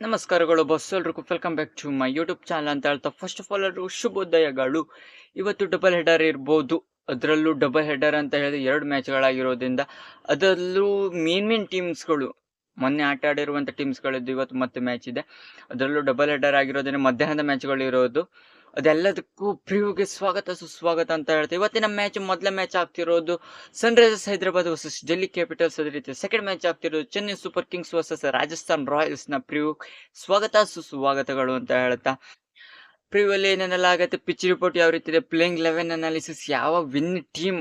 ನಮಸ್ಕಾರಗಳು ಬಸ್ ಎಲ್ರಿಗೂ. Welcome back to my YouTube channel ಅಂತ ಹೇಳ್ತಾ ಫಸ್ಟ್ ಆಫ್ ಆಲ್ ಎಲ್ಲರೂ ಶುಭೋದಯಗಳು. ಇವತ್ತು ಡಬಲ್ ಹೆಡರ್ ಇರ್ಬೋದು. ಅದರಲ್ಲೂ ಡಬಲ್ ಹೆಡರ್ ಅಂತ ಹೇಳಿದ್ರೆ ಎರಡು ಮ್ಯಾಚ್ಗಳಾಗಿರೋದ್ರಿಂದ ಅದರಲ್ಲೂ ಮೇನ್ ಮೇನ್ ಟೀಮ್ಸ್ಗಳು ಮೊನ್ನೆ ಆಟ ಆಡಿರುವಂಥ ಟೀಮ್ಸ್ಗಳಿದ್ದು ಇವತ್ತು ಮತ್ತೆ ಮ್ಯಾಚ್ ಇದೆ. ಅದರಲ್ಲೂ ಡಬಲ್ ಹೆಡರ್ ಆಗಿರೋದ್ರಿಂದ ಮಧ್ಯಾಹ್ನದ ಮ್ಯಾಚ್ಗಳು ಇರೋದು ಅದೆಲ್ಲದಕ್ಕೂ ಪ್ರಿವ್ಯೂಗೆ ಸ್ವಾಗತ, ಸುಸ್ವಾಗತ ಅಂತ ಹೇಳ್ತೀವಿ. ಇವತ್ತಿನ ಮ್ಯಾಚ್ ಮೊದಲ ಮ್ಯಾಚ್ ಆಗ್ತಿರೋದು Sunrisers Hyderabad versus Delhi Capitals ಅದೇ ರೀತಿ. ಸೆಕೆಂಡ್ ಮ್ಯಾಚ್ ಆಗ್ತಿರೋದು Chennai super kings versus Rajasthan ರಾಯಲ್ಸ್ನ preview ಸ್ವಾಗತ, ಸುಸ್ವಾಗತಗಳು ಅಂತ ಹೇಳ್ತಾ. ಪ್ರಿವ್ಯೂ ಅಲ್ಲಿ ಏನೇನೆಲ್ಲ ಆಗುತ್ತೆ? ಪಿಚ್ ರಿಪೋರ್ಟ್ ಯಾವ ರೀತಿ ಇದೆ? ಪ್ಲೇಯಿಂಗ್ ಲೆವೆನ್ ಅನಾಲಿಸಿಸ್ ಯಾವ ವಿನ್ ಟೀಮ್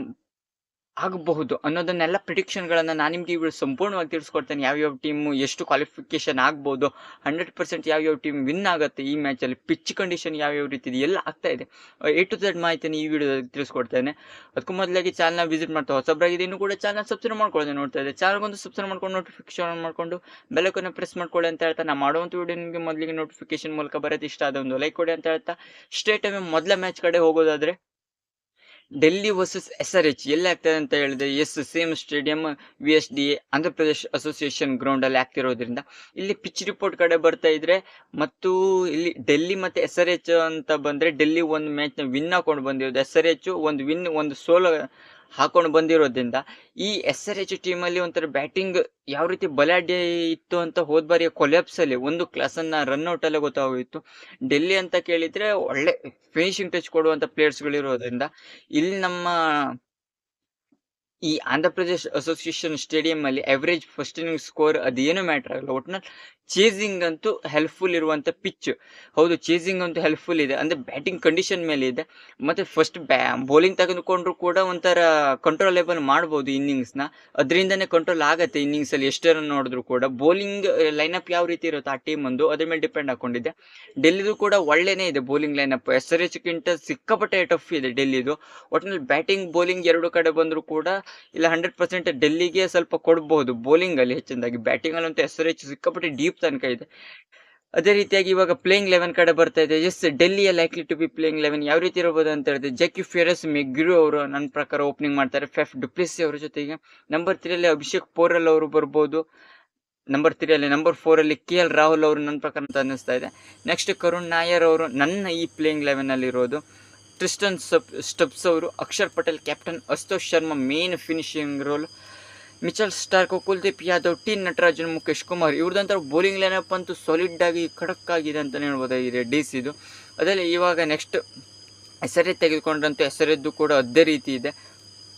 ಆಗಬಹುದು ಅನ್ನೋದನ್ನೆಲ್ಲ ಪ್ರಿಡಿಕ್ಷನ್ಗಳನ್ನು ನಾನು ನಿಮಗೆ ಇವರು ಸಂಪೂರ್ಣವಾಗಿ ತಿಳಿಸ್ಕೊಡ್ತೇನೆ. ಯಾವ್ಯಾವ ಟೀಮು ಎಷ್ಟು ಕ್ವಾಲಿಫಿಕೇಶನ್ ಆಗ್ಬೋದು ಹಂಡ್ರೆಡ್ ಪರ್ಸೆಂಟ್ ಯಾವ್ಯಾವ ಟೀಮ್ ವಿನ್ ಆಗುತ್ತೆ ಈ ಮ್ಯಾಚಲ್ಲಿ ಪಿಚ್ ಕಂಡೀಷನ್ ಯಾವ್ಯಾವ ರೀತಿ ಇದೆ, ಎಲ್ಲ ಆಗ್ತಾ ಇದೆ. ಎ ಟು ಝೆಡ್ ಮಾಹಿತಿನ ಈ ವಿಡಿಯೋದಲ್ಲಿ ತಿಳಿಸ್ಕೊಡ್ತೇನೆ. ಅದಕ್ಕೂ ಮೊದಲಾಗಿ ಚಾನಲ್ನ ವಿಸಿಟ್ ಮಾಡ್ತಾ ಹೊಸಬ್ರಾಗಿದೆ, ಇನ್ನು ಕೂಡ ಚಾನಲ್ ಸಬ್ಸ್ಕ್ರೈಬ್ ಮಾಡ್ಕೊಳ್ಳೋದು ನೋಡ್ತಾ ಇದೆ ಚಾನಲ್ಗೊಂದು ಸಬ್ಸ್ಕ್ರೈಬ್ ಮಾಡ್ಕೊಂಡು ನೋಟಿಫಿಕೇಶನ್ ಆನ್ ಮಾಡ್ಕೊಂಡು ಬೆಲಕನ್ನು ಪ್ರೆಸ್ ಮಾಡ್ಕೊಳ್ಳಿ ಅಂತ ಹೇಳ್ತಾ. ನಾನು ಮಾಡುವಂಥ ವಿಡಿಯೋ ನಿಮಗೆ ಮೊದಲಿಗೆ ನೋಟಿಫಿಕೇಶನ್ ಮೂಲಕ ಬರೋದು ಇಷ್ಟ ಆದ ಒಂದು ಲೈಕ್ ಕೊಡಿ ಅಂತ ಹೇಳ್ತಾ. ಸ್ಟೇಟ್ ಮೊದಲ ಮ್ಯಾಚ್ ಕಡೆ ಹೋಗೋದಾದ್ರೆ Delhi versus S R H ಎಲ್ಲಿ ಆಗ್ತದೆ ಅಂತ ಹೇಳಿದ್ರೆ yes same stadium V S D A Andhra Pradesh association ground ಅಲ್ಲಿ ಆಗ್ತಿರೋದ್ರಿಂದ ಇಲ್ಲಿ ಪಿಚ್ ರಿಪೋರ್ಟ್ ಕಡೆ ಬರ್ತಾ ಇದ್ರೆ ಮತ್ತು ಇಲ್ಲಿ ಡೆಲ್ಲಿ ಮತ್ತೆ ಎಸ್ ಆರ್ ಎಚ್ ಅಂತ ಬಂದ್ರೆ ಡೆಲ್ಲಿ ಒಂದು ಮ್ಯಾಚ್ನ ವಿನ್ ಹಾಕೊಂಡು ಬಂದಿರೋದು. ಎಸ್ ಆರ್ ಎಚ್ ಒಂದು ವಿನ್ ಒಂದು ಸೋಲು ಹಾಕೊಂಡು ಬಂದಿರೋದ್ರಿಂದ ಈ ಎಸ್ ಆರ್ ಎಚ್ ಟೀಮಲ್ಲಿ ಒಂಥರ ಬ್ಯಾಟಿಂಗ್ ಯಾವ ರೀತಿ ಬಲಾಢ್ಯ ಇತ್ತು ಅಂತ ಹೋದ ಬಾರಿಯ ಕೊಲೆಪ್ಸಲ್ಲಿ ಒಂದು ಕ್ಲಾಸನ್ನು ರನ್ಔಟಲ್ಲೇ ಗೊತ್ತಾಗೋಯಿತ್ತು ಡೆಲ್ಲಿ ಅಂತ ಕೇಳಿದ್ರೆ ಒಳ್ಳೆ ಫಿನಿಶಿಂಗ್ ಟಚ್ ಕೊಡುವಂಥ ಪ್ಲೇಯರ್ಸ್ಗಳಿರೋದ್ರಿಂದ ಇಲ್ಲಿ ನಮ್ಮ ಈ ಆಂಧ್ರ ಪ್ರದೇಶ್ ಅಸೋಸಿಯೇಷನ್ ಸ್ಟೇಡಿಯಂ ಅಲ್ಲಿ ಅವರೇಜ್ ಫಸ್ಟ್ ಇನ್ನಿಂಗ್ ಸ್ಕೋರ್ ಅದೇನು ಮ್ಯಾಟರ್ ಆಗಲ್ಲ. ಒಟ್ನಲ್ಲಿ ಚೇಸಿಂಗ್ ಅಂತೂ ಹೆಲ್ಪ್ಫುಲ್ ಇರುವಂತ ಪಿಚ್ ಹೌದು ಚೇಸಿಂಗ್ ಅಂತೂ ಹೆಲ್ಪ್ಫುಲ್ ಇದೆ. ಅಂದ್ರೆ ಬ್ಯಾಟಿಂಗ್ ಕಂಡೀಷನ್ ಮೇಲೆ ಇದೆ. ಮತ್ತೆ ಫಸ್ಟ್ ಬ್ಯಾ ಬೌಲಿಂಗ್ ತೆಗೆದುಕೊಂಡ್ರು ಕೂಡ ಒಂಥರ ಕಂಟ್ರೋಲೇಬಲ್ ಮಾಡ್ಬೋದು ಇನ್ನಿಂಗ್ಸ್ನ ಅದರಿಂದನೇ ಕಂಟ್ರೋಲ್ ಆಗತ್ತೆ ಇನ್ನಿಂಗ್ಸ್ ಅಲ್ಲಿ. ಎಷ್ಟೇ ರನ್ ನೋಡಿದ್ರು ಕೂಡ. ಬೌಲಿಂಗ್ ಲೈನಪ್ ಯಾವ ರೀತಿ ಇರುತ್ತೆ ಆ ಟೀಮ್ ಒಂದು ಅದ್ರ ಮೇಲೆ ಡಿಪೆಂಡ್ ಹಾಕೊಂಡಿದೆ. ಡೆಲ್ಲಿದು ಕೂಡ ಒಳ್ಳೆನೇ ಇದೆ bowling lineup S R H ಗಿಂತ ಸಿಕ್ಕಾಪಟ್ಟೆ ಟಫ್ ಇದೆ ಡೆಲ್ಲಿದು. ಒಟ್ಟಿನಲ್ಲಿ ಬ್ಯಾಟಿಂಗ್ ಬೌಲಿಂಗ್ ಎರಡು ಕಡೆ ಬಂದರೂ ಕೂಡ ಇಲ್ಲ ಹಂಡ್ರೆಡ್ ಪರ್ಸೆಂಟ್ ಡೆಲ್ಲಿಗೆ ಸ್ವಲ್ಪ ಕೊಡಬಹುದು ಬೌಲಿಂಗ್ ಅಲ್ಲಿ ಹೆಚ್ಚಿನದಾಗಿ. ಬ್ಯಾಟಿಂಗ್ ಅಲ್ಲಿ ಅಂತೂ ಎಸ್ ಆರ್ ಎಚ್ ಸಿಕ್ಕಾಪಟ್ಟೆ ಡೀಪ್ ತನಕ ಇದೆ. ಅದೇ ರೀತಿಯಾಗಿ ಇವಾಗ ಪ್ಲೇಯಿಂಗ್ ಲೆವೆನ್ ಕಡೆ ಬರ್ತಾ ಇದೆ. Yes ಡೆಲ್ಲಿಯ likely to be playing eleven ಯಾವ ರೀತಿ ಇರಬಹುದು ಅಂತ ಹೇಳಿದ್ರೆ ಜಕಿ ಫಿಯರಸ್ ಮೆಗ್ರು ಅವರು ನನ್ನ ಪ್ರಕಾರ ಓಪನಿಂಗ್ ಮಾಡ್ತಾರೆ. ಫೆಫ್ ಡುಪ್ಲಿಸಿ ಅವರ ಜೊತೆಗೆ. ನಂಬರ್ ತ್ರೀಯಲ್ಲಿ ಅಭಿಷೇಕ್ ಪೋರಲ್ ಅವರು ಬರ್ಬೋದು. ನಂಬರ್ ತ್ರೀಯಲ್ಲಿ ನಂಬರ್ ಫೋರಲ್ಲಿ ಕೆ ಎಲ್ ರಾಹುಲ್ ಅವರು ನನ್ನ ಪ್ರಕಾರ ಅಂತ ಅನ್ನಿಸ್ತಾ ಇದೆ. ನೆಕ್ಸ್ಟ್ ಕರುಣ್ ನಾಯರ್ ಅವರು ನನ್ನ ಈ ಪ್ಲೇಯಿಂಗ್ ಲೆವೆನ್ ಅಲ್ಲಿ ಇರೋದು. ಟ್ರಿಸ್ಟನ್ ಸ್ಟಪ್ಸ್ ಅವರು Axar Patel captain Ashutosh Sharma main finishing role Mitchell Starc Kuldeep Yadav T Natarajan Mukesh Kumar ಇವ್ರದಂತ bowling lineup ಅಂತೂ ಸಾಲಿಡ್ ಆಗಿ ಖಡಕ್ ಆಗಿದೆ ಅಂತಲೇ ಹೇಳ್ಬೋದಾಗಿದೆ ಡಿ ಸಿದು ಅದರಲ್ಲಿ ಇವಾಗ ನೆಕ್ಸ್ಟ್ ಹೆಸರೇ ತೆಗೆದುಕೊಂಡ್ರಂತೂ ಹೆಸರಿದ್ದು ಕೂಡ ಅದೇ ರೀತಿ ಇದೆ.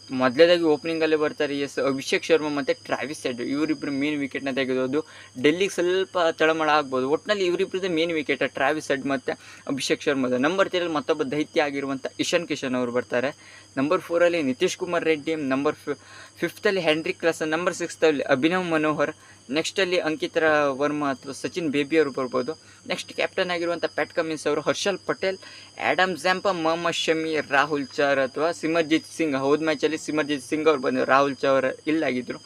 ಮೊದಲೇದಾಗಿ ಓಪನಿಂಗಲ್ಲೇ ಬರ್ತಾರೆ, ಎಸ್, ಅಭಿಷೇಕ್ ಶರ್ಮಾ ಮತ್ತು ಟ್ರಾವಿಸ್ ಸೆಡ್ ಇವರಿಬ್ಬರು ಮೇನ್ ವಿಕೆಟ್ನ ತೆಗೆದೋದು. ಡೆಲ್ಲಿಗೆ ಸ್ವಲ್ಪ ತಳಮಳ ಆಗ್ಬೋದು. ಒಟ್ಟಿನಲ್ಲಿ ಇವರಿಬ್ಬರದ್ದು ಮೇನ್ ವಿಕೆಟ್ ಟ್ರಾವಿಸ್ ಸೆಡ್ ಮತ್ತು ಅಭಿಷೇಕ್ ಶರ್ಮಾದ. ನಂಬರ್ ತ್ರೀಯಲ್ಲಿ ಮತ್ತೊಬ್ಬ ದೈತ್ಯ ಆಗಿರುವಂಥ ಇಶಾನ್ ಕಿಶನ್ ಅವರು ಬರ್ತಾರೆ. ನಂಬರ್ ಫೋರಲ್ಲಿ ನಿತೀಶ್ ಕುಮಾರ್ ರೆಡ್ಡಿ ನಂಬರ್ ಫಿಫ್ತಲ್ಲಿ ಹ್ಯಾಂಡ್ರಿಕ್ ಕ್ಲಾಸನ್ ನಂಬರ್ ಸಿಕ್ಸ್ತಲ್ಲಿ ಅಭಿನವ್ ಮನೋಹರ್ ನೆಕ್ಸ್ಟಲ್ಲಿ ಅಂಕಿತರ ವರ್ಮಾ ಅಥವಾ ಸಚಿನ್ ಬೇಬಿ ಅವರು ಬರ್ಬೋದು. ನೆಕ್ಸ್ಟ್ ಕ್ಯಾಪ್ಟನ್ ಆಗಿರುವಂಥ ಪ್ಯಾಟ್ ಕಮಿನ್ಸ್ ಅವರು, ಹರ್ಷಲ್ ಪಟೇಲ್ ಆ್ಯಡಮ್ ಝ್ಯಾಂಪ ಮೊಹಮ್ಮದ್ ಶಮಿ ರಾಹುಲ್ ಚಾರ್ ಅಥವಾ ಸಿಮರ್ಜಿತ್ ಸಿಂಗ್ ಹೋದ ಮ್ಯಾಚಲ್ಲಿ ಸಿಮರ್ಜಿತ್ ಸಿಂಗ್ ಅವರು ಬಂದರು, ರಾಹುಲ್ ಇಲ್ಲ ಇಲ್ಲಾಗಿದ್ದರು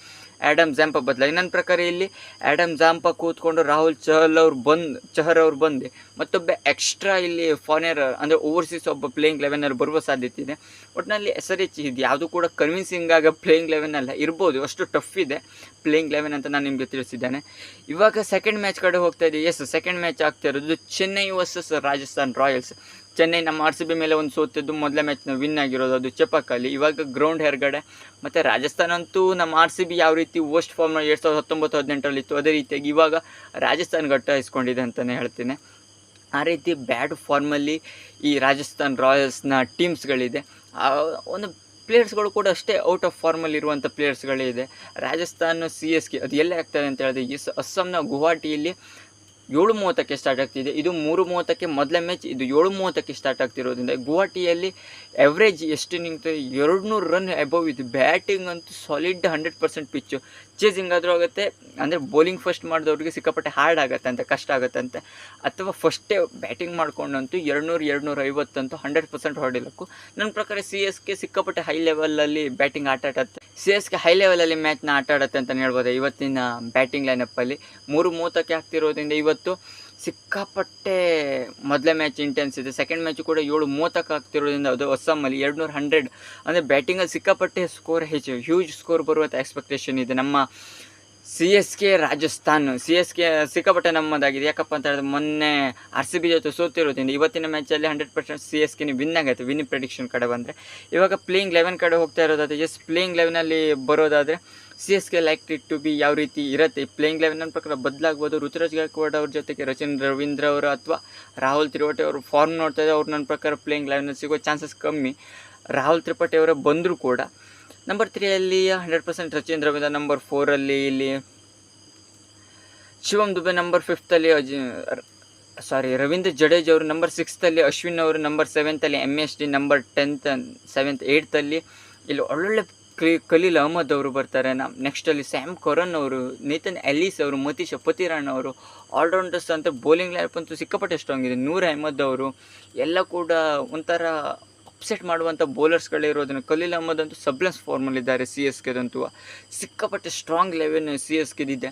ಆ್ಯಡಮ್ ಜಾಂಪ ಬದಲಾಗಿ, ನನ್ನ ಪ್ರಕಾರ ಇಲ್ಲಿ ಆ್ಯಡಮ್ ಜಾಂಪ ಕೂತ್ಕೊಂಡು ರಾಹುಲ್ ಚಹಲ್ ಅವ್ರು ಬಂದು, ಚಹರ್ ಅವ್ರು ಬಂದು. ಮತ್ತೊಬ್ಬ ಎಕ್ಸ್ಟ್ರಾ ಇಲ್ಲಿ ಫಾರಿನರ್ ಅಂದರೆ ಓವರ್ಸೀಸ್ ಒಬ್ಬ ಪ್ಲೇಯಿಂಗ್ ಲೆವೆನಲ್ಲಿ ಬರುವ ಸಾಧ್ಯತೆ ಇದೆ. ಒಟ್ಟಿನಲ್ಲಿ ಎಸ್ ಆರ್ ಎಚ್ ಇದು ಯಾವುದು ಕೂಡ ಕನ್ವಿನ್ಸಿಂಗ್ ಆಗ ಪ್ಲೇಯಿಂಗ್ ಲೆವೆನ್ ಅಲ್ಲ, ಇರ್ಬೋದು, ಅಷ್ಟು ಟಫ್ ಇದೆ ಪ್ಲೇಯಿಂಗ್ ಲೆವೆನ್ ಅಂತ ನಾನು ನಿಮಗೆ ತಿಳಿಸಿದ್ದೇನೆ. ಇವಾಗ ಸೆಕೆಂಡ್ ಮ್ಯಾಚ್ ಕಡೆ ಹೋಗ್ತಾ ಇದೆ ಎಸ್ ಸೆಕೆಂಡ್ ಮ್ಯಾಚ್ ಆಗ್ತಾ ಇರೋದು ಚೆನ್ನೈ ವರ್ಸಸ್ ರಾಜಸ್ಥಾನ್ ರಾಯಲ್ಸ್. ಚೆನ್ನೈ ನಮ್ಮ ಆರ್ ಸಿ ಬಿ ಮೇಲೆ ಒಂದು ಸೋತಿದ್ದು ಮೊದಲ ಮ್ಯಾಚ್ನ ವಿನ್ ಆಗಿರೋದು, ಅದು ಚಪಕ್ಕಲ್ಲಿ ಇವಾಗ ಗ್ರೌಂಡ್ ಹೆರ್ಗಡೆ, ಮತ್ತು ರಾಜಸ್ಥಾನ ಅಂತೂ ನಮ್ಮ ಆರ್ ಸಿ ಬಿ ಯಾವ ರೀತಿ ವೋಸ್ಟ್ ಫಾರ್ಮ್ ಎರಡು ಸಾವಿರದ ಹತ್ತೊಂಬತ್ತು ಹದಿನೆಂಟರಲ್ಲಿ ಇತ್ತು, ಅದೇ ರೀತಿಯಾಗಿ ಇವಾಗ ರಾಜಸ್ಥಾನ್ ಗಟ್ಟಾಯಿಸ್ಕೊಂಡಿದೆ ಅಂತಲೇ ಹೇಳ್ತೀನಿ. ಆ ರೀತಿ ಬ್ಯಾಡ್ ಫಾರ್ಮಲ್ಲಿ ಈ ರಾಜಸ್ಥಾನ್ ರಾಯಲ್ಸ್ನ ಟೀಮ್ಸ್ಗಳಿದೆ ಒಂದು ಪ್ಲೇಯರ್ಸ್ಗಳು ಕೂಡ ಅಷ್ಟೇ ಔಟ್ ಆಫ್ ಫಾರ್ಮಲ್ಲಿ ಇರುವಂಥ ಪ್ಲೇಯರ್ಸ್ಗಳೇ ಇದೆ. ರಾಜಸ್ಥಾನ್ ಸಿ ಎಸ್ ಕೆ ಅದು ಎಲ್ಲೇ ಆಗ್ತದೆ ಅಂತ ಹೇಳಿದ್ರೆ, ಈ ಅಸ್ಸಾಂನ ಗುವಾಹಟಿಯಲ್ಲಿ ಏಳು ಮೂವತ್ತಕ್ಕೆ ಸ್ಟಾರ್ಟ್ ಆಗ್ತಿದೆ. ಇದು ಮೂರು ಮೂವತ್ತಕ್ಕೆ ಮೊದಲ ಮ್ಯಾಚ್ ಇದು ಏಳು ಮೂವತ್ತಕ್ಕೆ ಸ್ಟಾರ್ಟ್ ಆಗ್ತಿರೋದ್ರಿಂದ ಗುವಾಹಟಿಯಲ್ಲಿ ಎವ್ರೇಜ್ ಎಷ್ಟು ನಿಂತು ಎರಡುನೂರು ರನ್ ಅಬೌವ್ ಇದು ಬ್ಯಾಟಿಂಗ್ ಅಂತೂ solid hundred percent pitch chasing ಆದರೂ ಆಗುತ್ತೆ, ಅಂದರೆ ಬೌಲಿಂಗ್ ಫಸ್ಟ್ ಮಾಡಿದವ್ರಿಗೆ ಸಿಕ್ಕಾಪಟ್ಟೆ ಹಾರ್ಡ್ ಅಂತ, ಕಷ್ಟ ಆಗುತ್ತಂತೆ ಅಥವಾ ಫಸ್ಟೇ ಬ್ಯಾಟಿಂಗ್ ಮಾಡ್ಕೊಂಡಂತೂ ಎರಡುನೂರು ಎರಡುನೂರ ಎರಡು ನೂರ ಐವತ್ತಂತೂ ಹಂಡ್ರೆಡ್ ಪರ್ಸೆಂಟ್ ಹೊಡಿಲಕ್ಕು ನನ್ನ ಪ್ರಕಾರ ಸಿ ಎಸ್ ಕೆ ಸಿಕ್ಕಾಪಟ್ಟೆ ಹೈ ಲೆವೆಲಲ್ಲಿ ಬ್ಯಾಟಿಂಗ್ ಆಟ ಆಡತ್ತೆ. ಸಿ ಎಸ್ ಕೆ ಹೈ ಲೆವೆಲಲ್ಲಿ ಮ್ಯಾಚ್ನ ಆಟ ಆಡತ್ತೆ ಅಂತಲೇ ಹೇಳ್ಬೋದು? ಇವತ್ತಿನ ಬ್ಯಾಟಿಂಗ್ ಲೈನಪ್ಪಲ್ಲಿ ಮೂರು ಮೂವತ್ತಕ್ಕೆ ಆಗ್ತಿರೋದ್ರಿಂದ ಇವತ್ತು ಸಿಕ್ಕಾಪಟ್ಟೆ ಮೊದಲೇ ಮ್ಯಾಚ್ ಇಂಟೆನ್ಸ್ ಇದೆ. ಸೆಕೆಂಡ್ ಮ್ಯಾಚು ಕೂಡ ಏಳು ಮೂವತ್ತಕ್ಕೆ ಆಗ್ತಿರೋದ್ರಿಂದ ಅದು ಅಸ್ಸಾಮಲ್ಲಿ ಎರಡು ನೂರ ಹಂಡ್ರೆಡ್. ಅಂದರೆ ಬ್ಯಾಟಿಂಗಲ್ಲಿ ಸಿಕ್ಕಾಪಟ್ಟೆ ಸ್ಕೋರ್ ಹೆಚ್ಚು. ಹ್ಯೂಜ್ ಸ್ಕೋರ್ ಬರುವಂಥ ಎಕ್ಸ್ಪೆಕ್ಟೇಷನ್ ಇದೆ. ನಮ್ಮ C S K Rajasthan. C S K ಸಿಕ್ಕಾಪಟ್ಟೆ ನಮ್ಮದಾಗಿದೆ. ಯಾಕಪ್ಪ ಅಂತ ಹೇಳಿದ್ರೆ ಮೊನ್ನೆ ಆರ್ ಸಿ ಬಿ ಜೊತೆ ಸೋತಿರೋದ್ರಿಂದ ಇವತ್ತಿನ ಮ್ಯಾಚಲ್ಲಿ hundred percent C S K win ಆಗುತ್ತೆ. ವಿನ್ ಪ್ರೆಡಿಕ್ಷನ್ ಕಡೆ ಬಂದರೆ. ಇವಾಗ ಪ್ಲೇಯಿಂಗ್ ಲೆವೆನ್ ಕಡೆ ಹೋಗ್ತಾ ಇರೋದಾದ್ರೆ ಜಸ್ಟ್ ಪ್ಲೇಯಿಂಗ್ ಲೆವೆನಲ್ಲಿ ಬರೋದಾದರೆ C S K like it to be ಯಾವ ರೀತಿ ಇರುತ್ತೆ? ಪ್ಲೇಯಿಂಗ್ ಲೆವೆನ್ ನನ್ನ ಪ್ರಕಾರ ಬದಲಾಗ್ಬೋದು. ಋತುರಾಜ್ ಗಾಯಕ್ವಾಡ್ ಅವ್ರ ಜೊತೆಗೆ ರಚಿನ್ ರವೀಂದ್ರ ಅವರು ಅಥವಾ ರಾಹುಲ್ ತ್ರಿಪಾಠಿ ಅವರು ಫಾರ್ಮ್ ನೋಡ್ತಾ ಇದ್ದಾರೆ ಅವ್ರು ನನ್ನ ಪ್ರಕಾರ ಪ್ಲೇಯಿಂಗ್ ಲೆವೆನಲ್ಲಿ ಸಿಗೋ ಚಾನ್ಸಸ್ ಕಮ್ಮಿ. ರಾಹುಲ್ ತ್ರಿಪಾಠಿ ಅವರ ಬಂದರೂ ಕೂಡ number ತ್ರೀಯಲ್ಲಿ hundred percent Rachin Ravindra number ಫೋರಲ್ಲಿ ಇಲ್ಲಿ ಶಿವಮ್ ದುಬೆ ನಂಬರ್ ಫಿಫ್ತಲ್ಲಿ ಅಜಿ ಸಾರಿ ರವೀಂದ್ರ ಜಡೇಜ್ ಅವರು ನಂಬರ್ ಸಿಕ್ಸ್ತಲ್ಲಿ ಅಶ್ವಿನ್ ಅವರು number ಸೆವೆಂತಲ್ಲಿ M S D number tenth seventh ಏಯ್ತಲ್ಲಿ ಇಲ್ಲಿ ಒಳ್ಳೊಳ್ಳೆ ಕ್ಲಿ ಖಲೀಲ್ ಅಹಮದ್ ಅವರು ಬರ್ತಾರೆ. ನಮ್ಮ ನೆಕ್ಸ್ಟಲ್ಲಿ ಸ್ಯಾಮ್ ಕೊರನ್ ಅವರು, ನೇತನ್ ಎಲೀಸ್ ಅವರು, ಮತೀಶ್ ಪತಿರಾಣ್ ಅವರು ಆಲ್ರೌಂಡರ್ಸ್ ಅಂತ ಬೌಲಿಂಗ್ ಲ್ಯಾಪ್ ಅಂತೂ ಸಿಕ್ಕಾಪಟ್ಟೆ ಸ್ಟ್ರಾಂಗ್ ಇದೆ. ನೂರ್ ಅಹಮದ್ ಅವರು, ಎಲ್ಲ ಕೂಡ ಒಂಥರ ಅಪ್ಸೆಟ್ ಮಾಡುವಂಥ ಬೌಲರ್ಸ್ಗಳಿರೋದನ್ನು ಖಲೀಲ್ ಅಹಮದ್ ಅಂತೂ ಸಬ್ಲೆನ್ಸ್ ಫಾರ್ಮಲ್ಲಿದ್ದಾರೆ ಸಿ ಎಸ್ ಕೆದಂತೂ ಸಿಕ್ಕಾಪಟ್ಟೆ ಸ್ಟ್ರಾಂಗ್ ಲೆವೆನ್ ಸಿ ಎಸ್ ಕೆದಿದೆ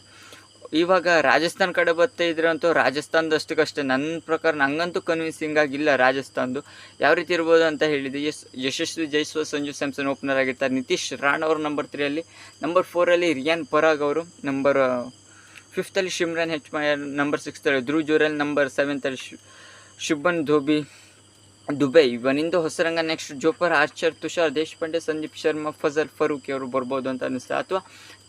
ಇವಾಗ ರಾಜಸ್ಥಾನ್ ಕಡೆ ಬರ್ತಾ ಇದ್ರಂತೂ ರಾಜಸ್ಥಾನದಷ್ಟಕ್ಕಷ್ಟೇ ನನ್ನ ಪ್ರಕಾರ ನಂಗಂತೂ ಕನ್ವಿನ್ಸಿಂಗ್ ಆಗಿಲ್ಲ ರಾಜಸ್ಥಾನ್ದು. ಯಾವ ರೀತಿ ಇರ್ಬೋದು ಅಂತ ಹೇಳಿದೆ ಎಸ್ ಯಶಸ್ವಿ ಜೈಸ್ವಾಲ್ ಸಂಜು ಸ್ಯಾಮ್ಸನ್ ಓಪನರ್ ಆಗಿರ್ತಾರೆ ನಿತೀಶ್ ರಾಣ್ ಅವರು ನಂಬರ್ ತ್ರೀಯಲ್ಲಿ ನಂಬರ್ ಫೋರಲ್ಲಿ ರಿಯಾನ್ ಪರಾಗ್ ಅವರು ನಂಬರ್ ಫಿಫ್ತಲ್ಲಿ ಶಿಮ್ರಾನ್ ಹೆಚ್ ಮಯರ್ ನಂಬರ್ ಸಿಕ್ಸ್ತಲ್ಲಿ ಧ್ರುವ್ ಜೋರಲ್ ನಂಬರ್ ಸೆವೆಂತಲ್ಲಿ Shubham Dhobi Dubey, ಇವನಿಂದ Hasaranga next Jofra Archer, Tushar, Deshpande, Sandeep Sharma, Fazal Farooqi ಅವರು ಬರ್ಬೋದು ಅಂತ ಅನ್ನಿಸ್ತಾ ಅಥವಾ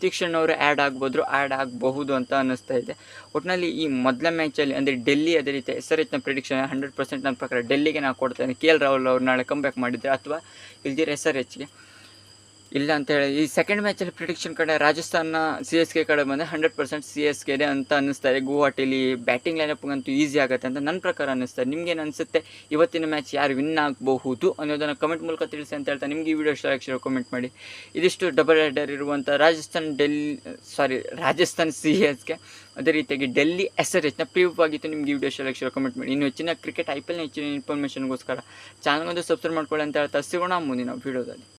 ತೀಕ್ಷಣ್ ಅವರು ಆ್ಯಡ್ ಆಗ್ಬೋದ್ರು ಆ್ಯಡ್ ಆಗಬಹುದು ಅಂತ ಅನ್ನಿಸ್ತಾ ಇದೆ. ಒಟ್ಟಿನಲ್ಲಿ ಈ ಮೊದಲ ಮ್ಯಾಚಲ್ಲಿ ಅಂದರೆ ಡೆಲ್ಲಿ ಅದೇ ರೀತಿ ಎಚ್ನ ಪ್ರಿಡಿಕ್ಷನ್ ಹಂಡ್ರೆಡ್ ಪರ್ಸೆಂಟ್ ನನ್ನ ಪ್ರಕಾರ ಡೆಲ್ಲಿಗೆ ನಾನು ಕೊಡ್ತೇನೆ. ಕೆ ಎಲ್ ರಾಹುಲ್ ಅವರು ನಾಳೆ ಕಂಬ್ಯಾಕ್ ಮಾಡಿದರೆ ಅಥವಾ ಇಲ್ದಿರ ಎಸ್ ಆರ್ ಎಚ್ಗೆ ಇಲ್ಲ ಅಂತ ಹೇಳಿ. ಈ ಸೆಕೆಂಡ್ ಮ್ಯಾಚಲ್ಲಿ ಪ್ರಿಡಿಕ್ಷನ್ ಕಡೆ ರಾಜಸ್ಥಾನ ಸಿ ಎಸ್ ಕೆ ಕಡೆ ಬಂದರೆ ಹಂಡ್ರೆಡ್ ಪರ್ಸೆಂಟ್ ಸಿ ಎಸ್ ಕೆದೆ ಅಂತ ಅನ್ನಿಸ್ತಾ ಇದೆ. ಗುವಾಹಟಿಲಿ ಬ್ಯಾಟಿಂಗ್ ಲೈನಪ್ಗಂತೂ ಈಸಿ ಆಗುತ್ತೆ ಅಂತ ನನ್ನ ಪ್ರಕಾರ ಅನ್ನಿಸ್ತಾರೆ ನಿಮ್ಗೇನು ಅನಿಸುತ್ತೆ? ಇವತ್ತಿನ ಮ್ಯಾಚ್ ಯಾರು ವಿನ್ ಆಗಬಹುದು ಅನ್ನೋದನ್ನು ಕಮೆಂಟ್ ಮೂಲಕ ತಿಳಿಸಿ ಅಂತ ಹೇಳ್ತಾ ನಿಮಗೆ ಈ ವಿಡಿಯೋ ಇಷ್ಟ ಆಕ್ಷರ ಕಮೆಂಟ್ ಮಾಡಿ. ಇದಿಷ್ಟು ಡಬಲ್ ಹೆಡರ್ ಇರುವಂಥ ರಾಜಸ್ಥಾನ್ ಡೆಲ್ಲಿ ಸಾರಿ ರಾಜಸ್ಥಾನ್ ಸಿ ಎಸ್ಗೆ ಅದೇ ರೀತಿಯಾಗಿ ಡೆಲ್ಲಿ ಎಸ್ ಆರ್ ಎಚ್ನ ಆಗಿತ್ತು. ನಿಮ್ಗೆ ವಿಡಿಯೋ ಇಷ್ಟ ಆಕ್ಷರ ಕಮೆಂಟ್ ಮಾಡಿ. ಇನ್ನು ಹೆಚ್ಚಿನ ಕ್ರಿಕೆಟ್ ಐ ಪಿ ಎಲ್ನ ಹೆಚ್ಚಿನ ಇನ್ಫಾರ್ಮೇಷನ್ಗೋಸ್ಕರ ಚಾನಲ್ಗೊಂದು ಸಬ್ಸ್ಕ್ರೈಬ್ ಮಾಡ್ಕೊಳ್ಳಿ ಅಂತ ಹೇಳ್ತಾ ಸಿಗೋಣ ಮುಂದಿನ ವಿಡಿಯೋದಲ್ಲಿ